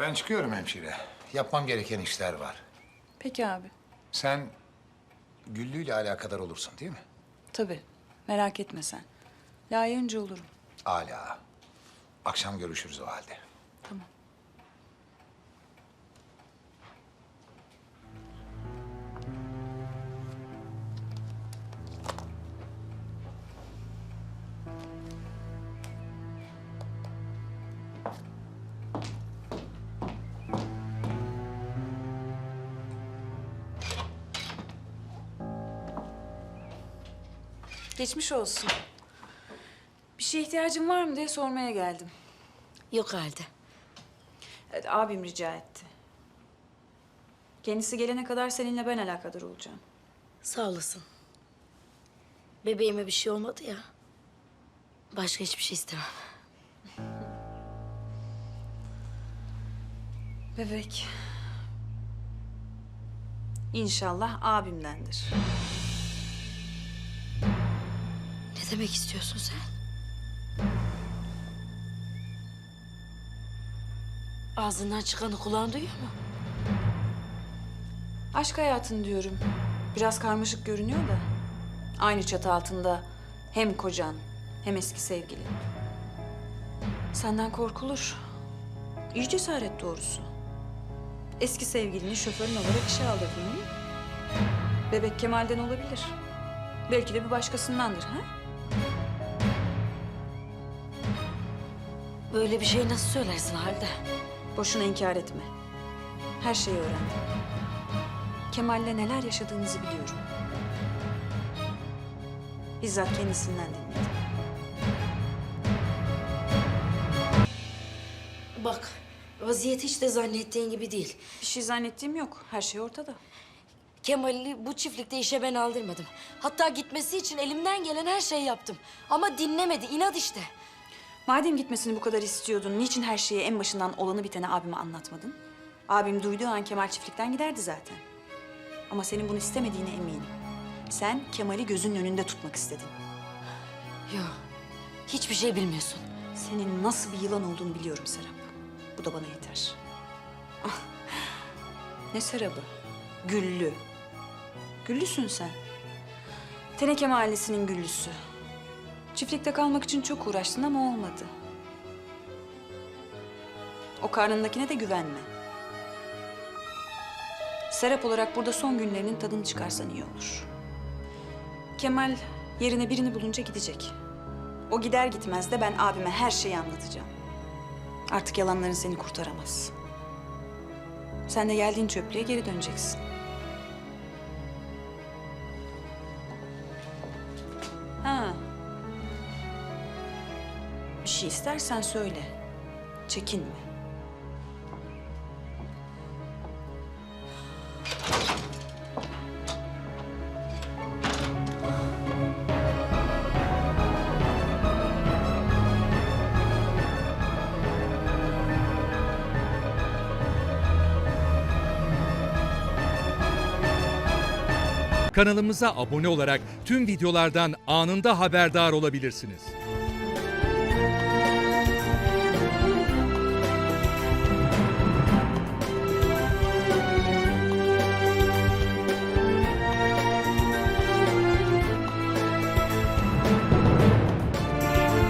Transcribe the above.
Ben çıkıyorum hemşire. Yapmam gereken işler var. Peki abi. Sen Güllü ile alakadar olursun değil mi? Tabii. Merak etme sen. Layığınca olurum. Ala. Akşam görüşürüz o halde. Tamam. Geçmiş olsun. Bir şeye ihtiyacın var mı diye sormaya geldim. Yok halde. Evet, abim rica etti. Kendisi gelene kadar seninle ben alakadar olacağım. Sağ olasın. Bebeğime bir şey olmadı ya. Başka hiçbir şey istemem. Bebek. İnşallah abimdendir. Demek istiyorsun sen? Ağzından çıkanı kulağın duyuyor mu? Aşk hayatın diyorum. Biraz karmaşık görünüyor da. Aynı çatı altında hem kocan hem eski sevgilin. Senden korkulur. İyi cesaret doğrusu. Eski sevgilini şoförün olarak işe aldırdın mı? Bebek Kemal'den olabilir. Belki de bir başkasındandır ha? Böyle bir şey nasıl söylersin halde? Boşuna inkar etme. Her şeyi öğrendim. Kemal'le neler yaşadığınızı biliyorum. Bizzat kendisinden dinledim. Bak, vaziyet hiç de zannettiğin gibi değil. Bir şey zannettiğim yok. Her şey ortada. Kemal'i bu çiftlikte işe ben aldırmadım. Hatta gitmesi için elimden gelen her şeyi yaptım. Ama dinlemedi, inat işte. Madem gitmesini bu kadar istiyordun, niçin her şeyi en başından olanı biteni abime anlatmadın? Abim duyduğu an Kemal çiftlikten giderdi zaten. Ama senin bunu istemediğine eminim. Sen Kemal'i gözünün önünde tutmak istedin. Yok, hiçbir şey bilmiyorsun. Senin nasıl bir yılan olduğunu biliyorum Serap. Bu da bana yeter. Ah, ne Serap'ı? Güllü. Güllüsün sen. Teneke Mahallesi'nin güllüsü. Çiftlikte kalmak için çok uğraştın ama olmadı. O karnındakine de güvenme. Serap olarak burada son günlerinin tadını çıkarsan iyi olur. Kemal yerine birini bulunca gidecek. O gider gitmez de ben abime her şeyi anlatacağım. Artık yalanların seni kurtaramaz. Sen de geldiğin çöplüğe geri döneceksin. Şey istersen söyle. Çekinme. Kanalımıza abone olarak tüm videolardan anında haberdar olabilirsiniz.